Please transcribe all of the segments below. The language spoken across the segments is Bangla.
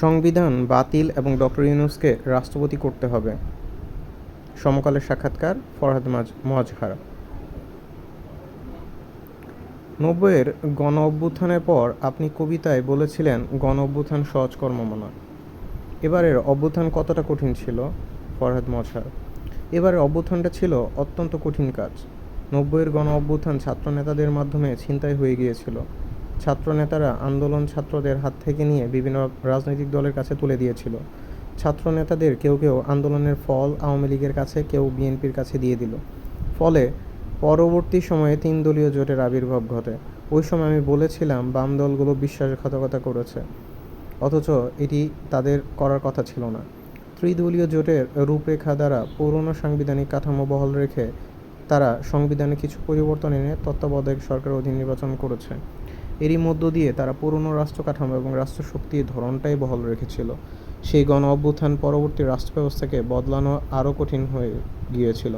সংবিধান বাতিল এবং ডক্টর ইউনুসকে রাষ্ট্রপতি করতে হবে। সমকালের সাক্ষাৎকার, ফরহাদ মাজ, মজহার। নব্বইয়ের গণ অভ্যুত্থানের পর আপনি কবিতায় বলেছিলেন, গণ অভ্যুত্থান সহজ কর্ম মনা এবারের অভ্যুত্থান কতটা কঠিন ছিল? ফরহাদ মজহার। এবারের অভ্যুত্থানটা ছিল অত্যন্ত কঠিন কাজ। নব্বইয়ের গণ অভ্যুত্থান ছাত্রনেতাদের মাধ্যমে ছিনতাই হয়ে গিয়েছিল। ছাত্রনেতারা আন্দোলন ছাত্রদের হাত থেকে নিয়ে বিভিন্ন রাজনৈতিক দলের কাছে তুলে দিয়েছিল। ছাত্রনেতাদের কেউ কেউ আন্দোলনের ফল আওয়ামী লীগের কাছে, কেউ বিএনপির কাছে দিয়ে দিল। ফলে পরবর্তী সময়ে তিন দলীয় জোটের আবির্ভাব ঘটে। ওই সময় আমি বলেছিলাম, বাম দলগুলো বিশ্বাসঘাতকতা করেছে। অথচ এটি তাদের করার কথা ছিল না। ত্রিদলীয় জোটের রূপরেখা দ্বারা পুরনো সাংবিধানিক কাঠামো বহাল রেখে তারা সংবিধানে কিছু পরিবর্তন এনে তত্ত্বাবধায়ক সরকার অধীন নির্বাচন করেছে। এরই মধ্য দিয়ে তারা পুরনো রাষ্ট্র কাঠামো এবং রাষ্ট্রশক্তির ধরনটাই বহাল রেখেছিল। সেই গণ অভ্যুত্থান পরবর্তী রাষ্ট্র ব্যবস্থাকে বদলানো আরও কঠিন হয়ে গিয়েছিল।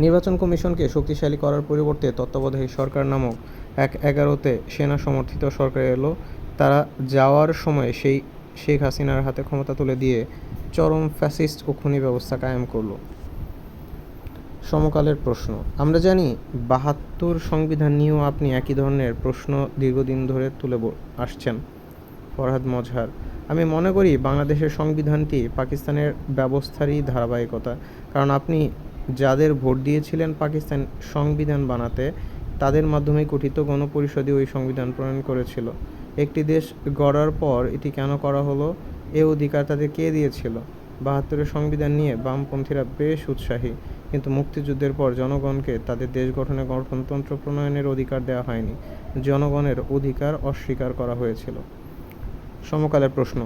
নির্বাচন কমিশনকে শক্তিশালী করার পরিবর্তে তত্ত্বাবধায়ক সরকার নামক এক এগারোতে সেনা সমর্থিত সরকার এলো। তারা যাওয়ার সময় সেই শেখ হাসিনার হাতে ক্ষমতা তুলে দিয়ে চরম ফ্যাসিস্ট ও খুনি ব্যবস্থা কায়েম করল। সমকালের প্রশ্ন। আমরা জানি বাহাত্তর সংবিধান নিয়েও আপনি একই ধরনের প্রশ্ন দীর্ঘদিন ধরে তুলে আসছেন। ফরহাদ মজহার, আমি মনে করি বাংলাদেশের সংবিধানটি পাকিস্তানের ব্যবস্থারই ধারাবাহিকতা। কারণ আপনি যাদের ভোট দিয়েছিলেন পাকিস্তান সংবিধান বানাতে, তাদের মাধ্যমে গঠিত গণপরিষদই ওই সংবিধান প্রণয়ন করেছিল। একটি দেশ গড়ার পর এটি কেন করা হলো, এ অধিকার তাদের কে দিয়েছিল? বাহাত্তরের সংবিধান নিয়ে বামপন্থীরা বেশ উৎসাহী। কিন্তু মুক্তিযুদ্ধের পর জনগণকে তাদের দেশ গঠনে গঠনতন্ত্র প্রণয়নের অধিকার দেওয়া হয়নি। জনগণের অধিকার অস্বীকার করা হয়েছিল। সমকালের প্রশ্ন,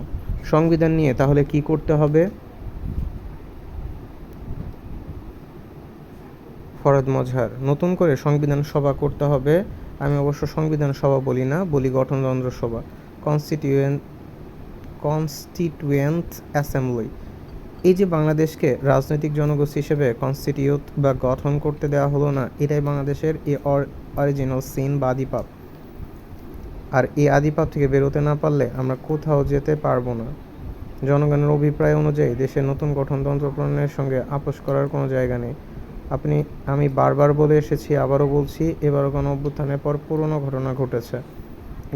সংবিধান নিয়ে তাহলে কি করতে হবে? ফরদ মজহার, নতুন করে সংবিধান সভা করতে হবে। আমি অবশ্য সংবিধান সভা বলি না, বলি গঠনতন্ত্র সভা। Constituent constituent assembly. এই যে বাংলাদেশকে রাজনৈতিক জনগোষ্ঠী হিসেবে কনস্টিটিউট বা গঠন করতে দেওয়া হলো না, এটাই বাংলাদেশের এ অরিজিনাল সিন বা আদিপাপ আর এই আদিপাপ থেকে বেরোতে না পারলে আমরা কোথাও যেতে পারব না। জনগণের অভিপ্রায় অনুযায়ী দেশের নতুন গঠনতন্ত্র প্রণয়নের সঙ্গে আপোষ করার কোনো জায়গা নেই। আপনি, আমি বারবার বলে এসেছি, আবারও বলছি, এবারও গণ অভ্যুত্থানের পর পুরনো ঘটনা ঘটেছে,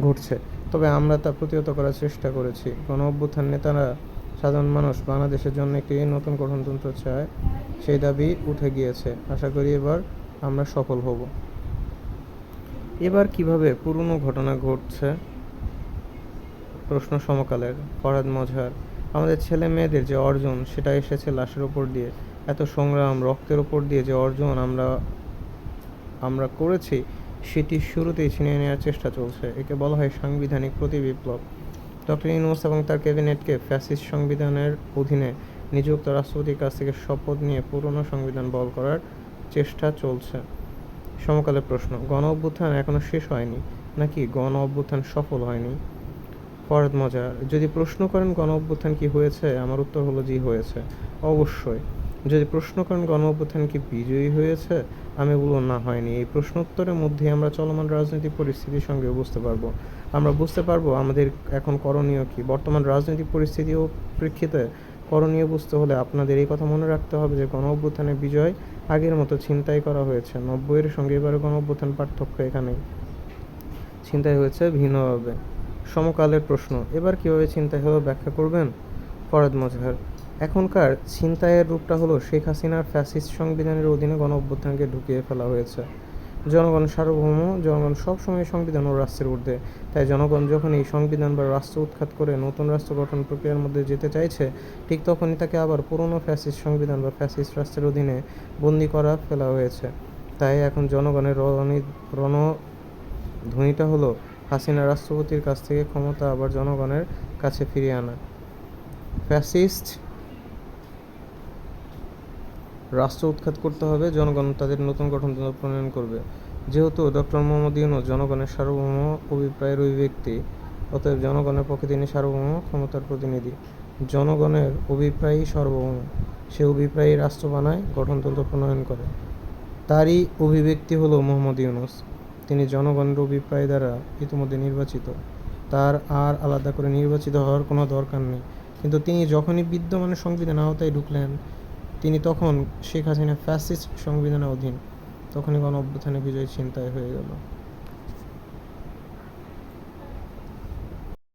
ঘটছে। তবে আমরা তা প্রতিহত করার চেষ্টা করেছি। গণ অভ্যুত্থান নেতারা সাধারণ মানুষ বাংলাদেশের জন্য একটি নতুন গঠনতন্ত্র চায়, সেই দাবি উঠে গিয়েছে। আশা করি এবার আমরা সফল হব। এবার কীভাবে পুরনো ঘটনা ঘটছে? প্রশ্ন সমকালের ফরহাদ মজহার। আমাদের ছেলে মেয়েদের যে অর্জন, সেটা এসেছে লাশের ওপর দিয়ে। এত সংগ্রাম, রক্তের ওপর দিয়ে যে অর্জন আমরা আমরা করেছি, সেটি শুরুতেই ছিনিয়ে নেওয়ার চেষ্টা চলছে। একে বলা হয় সাংবিধানিক প্রতিবিপ্লব। ডক্টর ইউনুস এবং তার ক্যাবিনেটকে ফ্যাসিস্ট সংবিধানের অধীনে নিযুক্ত রাষ্ট্রপতির কাছ থেকে শপথ নিয়ে পুরনো সংবিধান বল করার চেষ্টা চলছে। সমকালের প্রশ্ন, গণ অভ্যুত্থান এখনও শেষ হয়নি, নাকি গণ অভ্যুত্থান সফল হয়নি? ফরদ মজার, যদি প্রশ্ন করেন গণ অভ্যুত্থান কি হয়েছে, আমার উত্তর হলো জি হয়েছে। অবশ্যই। যদি প্রশ্ন করেন গণ অভ্যুত্থান কি বিজয়ী হয়েছে? আমি বলব না, হয়নি। এই প্রশ্নোত্তরের মধ্যে আমরা চলমান রাজনৈতিক পরিস্থিতির সঙ্গে বুঝতে পারব। আমরা বুঝতে পারব আমাদের এখন করণীয় কি। বর্তমান রাজনৈতিক পরিস্থিতি ও প্রেক্ষিতে করণীয় বুঝতে হলে আপনাদের এই কথা মনে রাখতে হবে যে গণ অভ্যুত্থানের বিজয় আগের মতো ছিনতাই করা হয়েছে। নব্বইয়ের সঙ্গে এবারে গণ অভ্যুত্থান পার্থক্য এখানেই। ছিনতাই হয়েছে ভিন্নভাবে। সমকালের প্রশ্ন, এবার কীভাবে ছিনতাই হলো ব্যাখ্যা করবেন? ফরাদ মজহার। এখনকার ছিনতাইয়ের রূপটা হলো শেখ হাসিনার ফ্যাসিস্ট সংবিধানের অধীনে গণ অভ্যুত্থানকে ঢুকিয়ে ফেলা হয়েছে। জনগণ সার্বভৌম, জনগণ সবসময় সংবিধান ও রাষ্ট্রের ঊর্ধ্বে। তাই জনগণ যখন এই সংবিধান বা রাষ্ট্র উৎখাত করে নতুন রাষ্ট্র গঠন প্রক্রিয়ার মধ্যে যেতে চাইছে, ঠিক তখনই তাকে আবার পুরনো ফ্যাসিস্ট সংবিধান বা ফ্যাসিস্ট রাষ্ট্রের অধীনে বন্দি করা ফেলা হয়েছে। তাই এখন জনগণের রণী রণধ্বনিটা হলো হাসিনা রাষ্ট্রপতির কাছ থেকে ক্ষমতা আবার জনগণের কাছে ফিরিয়ে আনা। ফ্যাসিস্ট রাষ্ট্র উৎখাত করতে হবে, জনগণ তাদের নতুন গঠনতন্ত্র প্রণয়ন করবে। যেহেতু ডক্টর মোহাম্মদ ইউনুস জনগণের সার্বভৌম অভিপ্রায়ের অভিব্যক্তি অতএব জনগণের পক্ষে তিনি সার্বভৌম ক্ষমতার প্রতিনিধি। জনগণের অভিপ্রায়ই সার্বভৌম। সে অভিপ্রায়ই রাষ্ট্র বানায়, গঠনতন্ত্র প্রণয়ন করে। তারই অভিব্যক্তি হলো মোহাম্মদ ইউনুস। তিনি জনগণের অভিপ্রায় দ্বারা ইতিমধ্যে নির্বাচিত। তার আর আলাদা করে নির্বাচিত হওয়ার কোনো দরকার নেই। কিন্তু তিনি যখনই বিদ্যমান সংবিধান আওতায় ঢুকলেন তিনি তখন শেখ হাসিনা ফ্যাসিস্ট সংবিধানের অধীন তখনই গণ অভ্যুত্থানে বিজয়ী চিন্তায় হয়ে গেল।